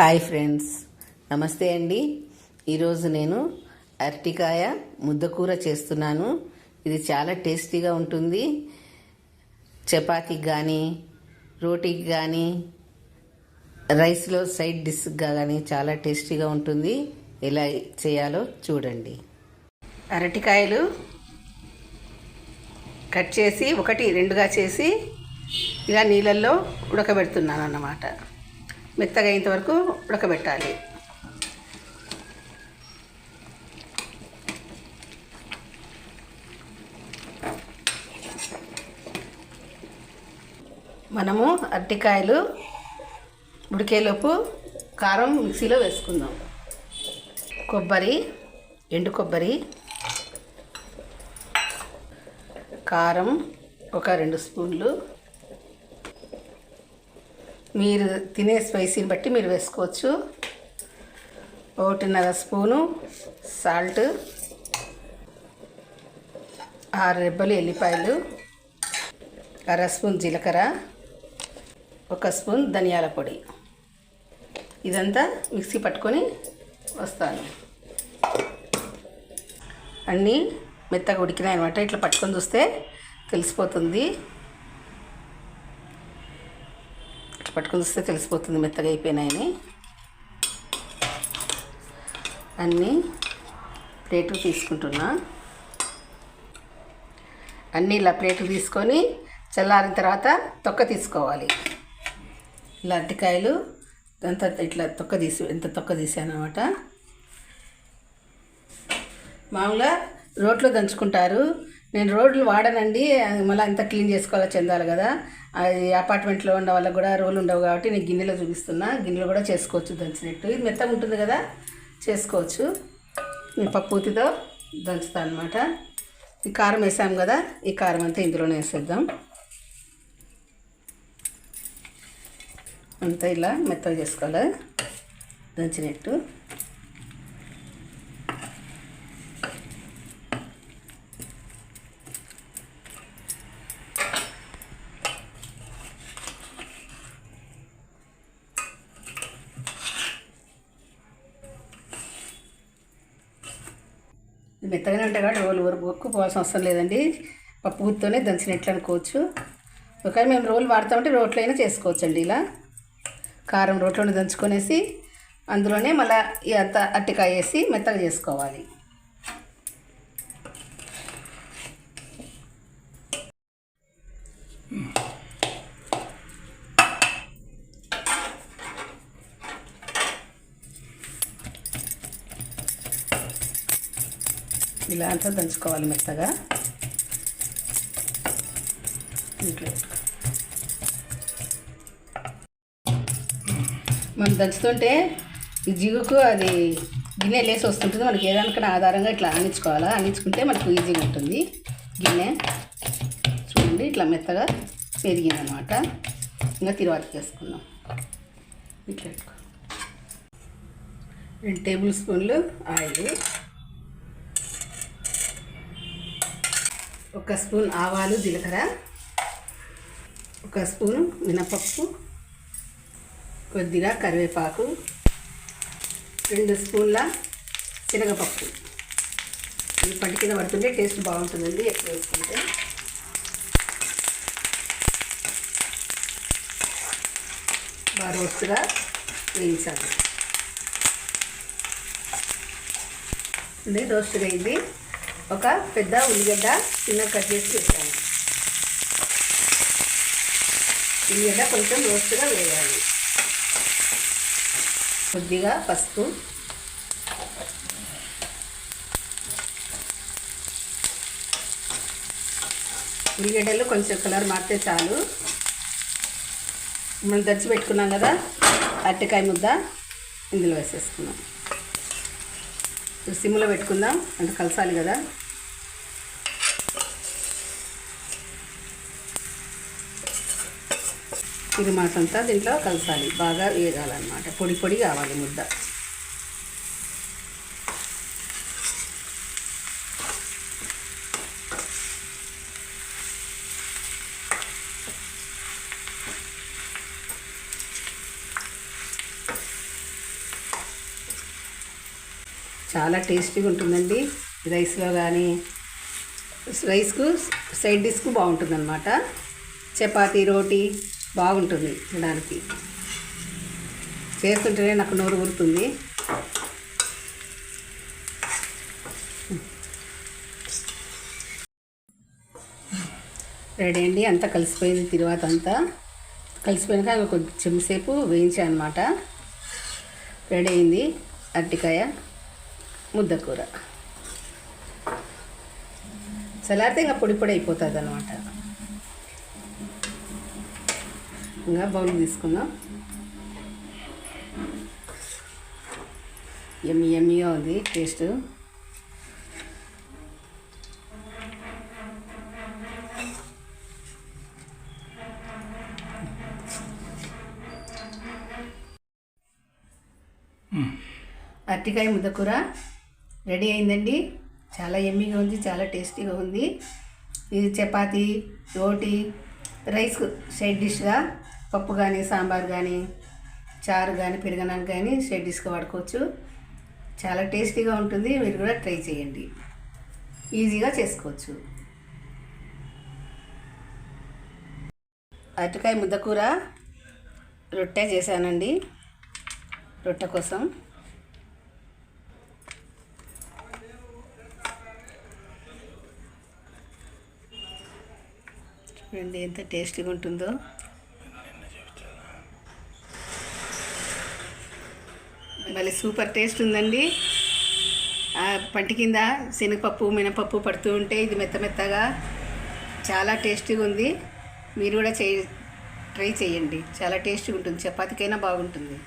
Hi friends. నమస్తే అండి. ఈరోజు నేను అరటికాయ ముద్దకూర చేస్తున్నాను. ఇది చాలా టేస్టీగా ఉంటుంది. చపాతీకి కానీ రోటీకి కానీ రైస్లో సైడ్ డిష్గా కానీ చాలా టేస్టీగా ఉంటుంది. ఎలా చేయాలో చూడండి. అరటికాయలు కట్ చేసి ఒకటి రెండుగా చేసి ఇలా నీళ్ళల్లో ఉడకబెడుతున్నాను అన్నమాట మెత్తగా అయ్యేంత వరకు ఉడకబెట్టాలి. మనము అరటికాయలు ఉడికేలోపు కారం మిక్సీలో వేసుకుందాం. కొబ్బరి ఎండు కొబ్బరి కారం ఒక రెండు స్పూన్లు మీరు తినే స్పైసీని బట్టి మీరు వేసుకోవచ్చు. ఒకటిన్నర స్పూను సాల్ట్ ఆరు రెబ్బలు ఎల్లిపాయలు అర స్పూన్ జీలకర్ర ఒక స్పూన్ ధనియాల పొడి. ఇదంతా మిక్సీ పట్టుకొని వస్తాను. అన్నీ మెత్తగా ఉడికినాయి అనమాట ఇట్లా పట్టుకొని చూస్తే తెలిసిపోతుంది ఇట్లా పట్టుకొని చూస్తే తెలిసిపోతుంది మెత్తగా అయిపోయినాయని అన్నీ ప్లేట్లు తీసుకుంటున్నా. అన్నీ ఇలా ప్లేట్లు తీసుకొని చల్లారిన తర్వాత తొక్క తీసుకోవాలి. ఇలా అరటికాయలు అంత ఇట్లా తొక్క తీసి ఎంత తొక్క తీసాను అనమాట మామూలుగా రోట్లో దంచుకుంటారు. నేను రోడ్లు వాడనండి మళ్ళీ అంతా క్లీన్ చేసుకోవాలో చెందాలి కదా. అది అపార్ట్మెంట్లో ఉన్న వాళ్ళకి కూడా రోలు ఉండవు కాబట్టి నేను గిన్నెలో చూపిస్తున్నా. గిన్నెలో కూడా చేసుకోవచ్చు దంచినట్టు. ఇది మెత్తగా ఉంటుంది కదా చేసుకోవచ్చు. నేను పప్పుతితో దంచుతాను అనమాట ఈ కారం వేసాం కదా ఈ కారం అంతా ఇందులోనే వేసేద్దాం. అంతా ఇలా మెత్తగా చేసుకోవాలి. దంచినట్టు. మెత్తగానే ఉంటాయి కాబట్టి రోలు వరకు ఉక్కు పోవాల్సిన అవసరం లేదండి. పప్పు గుత్తోనే దంచినట్లు అనుకోవచ్చు. ఒకవేళ మేము రోలు వాడతామంటే రోట్లో అయినా చేసుకోవచ్చు అండి ఇలా. కారం రోట్లోనే దంచుకొనేసి అందులోనే మళ్ళీ ఈ అత్త అట్టికాయ వేసి మెత్తగా చేసుకోవాలి. ఇలా అంతా దంచుకోవాలి మెత్తగా. ఇంట్లో. మనం దంచుతుంటే జిగుకు అది గిన్నె లేసి వస్తుంటుంది. మనకి ఏదానికైనా ఆధారంగా ఇట్లా అందించుకోవాలా? అందించుకుంటే మనకు ఈజీగా ఉంటుంది. గిన్నె చూడండి ఇట్లా మెత్తగా పెరిగింది అనమాట ఇంకా తిరువాత చేసుకుందాం. ఇట్లా రెండు టేబుల్ స్పూన్లు ఆయిల్. ఒక స్పూన్ ఆవాలు జీలకర్ర. ఒక స్పూన్ మినపప్పు. కొద్దిగా కరివేపాకు. రెండు స్పూన్ల శనగపప్పు. ఇది పంట కింద పడుతుంటే టేస్ట్ బాగుంటుందండి ఎక్కువ వేసుకుంటే బాగా రోస్ట్గా వేయించాలి. రోస్ట్ రోస్ట్గా ఒక పెద్ద ఉల్లిగడ్డ చిన్న కట్ చేసి పెట్టాను ఉల్లిగడ్డ కొంచెం రోస్ట్గా వేయాలి. కొద్దిగా పసుపు. ఉల్లిగడ్డలు కొంచెం కలర్ మారితే చాలు. మనం దచ్చి పెట్టుకున్నాం కదా అరటికాయ ముద్ద ఇందులో వేసేసుకున్నాం. సిమ్లో పెట్టుకుందాం. అంటే కలసాలి కదా. ఇది మాసంతా దీంట్లో కలసాలి. బాగా వేగాలన్నమాట. పొడి పొడి కావాలి ముద్ద. చాలా టేస్టీగా ఉంటుందండి. రైస్లో కానీ రైస్కు సైడ్ డిష్కు బాగుంటుందన్నమాట. చపాతీ రోటీ బాగుంటుంది తినడానికి. చేస్తుంటేనే నాకు నోరు ఊరుతుంది. రెడీ అండి. అంతా కలిసిపోయింది తర్వాత అంతా. కలిసిపోయినాక అవి కొంచెం సేపు వేయించాను అనమాట రెడీ అయింది అరటికాయ. ముద్దకూర. చల్లారితే ఇంకా పొడి పొడి అయిపోతుంది అనమాట ఇంకా బౌల్ తీసుకుందాం. ఎమ్మి ఎమ్మిగా ఉంది టేస్ట్. అరటికాయ ముద్దకూర. రెడీ అయిందండి. చాలా ఎమ్మీగా ఉంది చాలా టేస్టీగా ఉంది. ఇది చపాతి రోటీ రైస్ సైడ్ డిష్గా పప్పు కానీ సాంబార్ కానీ చారు కానీ పెరగనం కానీ సైడ్ డిష్గా వాడుకోవచ్చు. చాలా టేస్టీగా ఉంటుంది మీరు కూడా ట్రై చేయండి. ఈజీగా చేసుకోవచ్చు. అరటికాయ ముద్దకూర రొట్టె చేశానండి. రొట్టె కోసం. చూడండి ఎంత టేస్టీగా ఉంటుందో. మళ్ళీ సూపర్ టేస్ట్ ఉందండి. ఆ పంటి కింద శనగపప్పు మినపప్పు పడుతూ ఉంటే ఇది మెత్త మెత్తగా చాలా టేస్టీగా ఉంది. మీరు కూడా చే ట్రై చేయండి. చాలా టేస్టీగా ఉంటుంది. చపాతీకైనా బాగుంటుంది.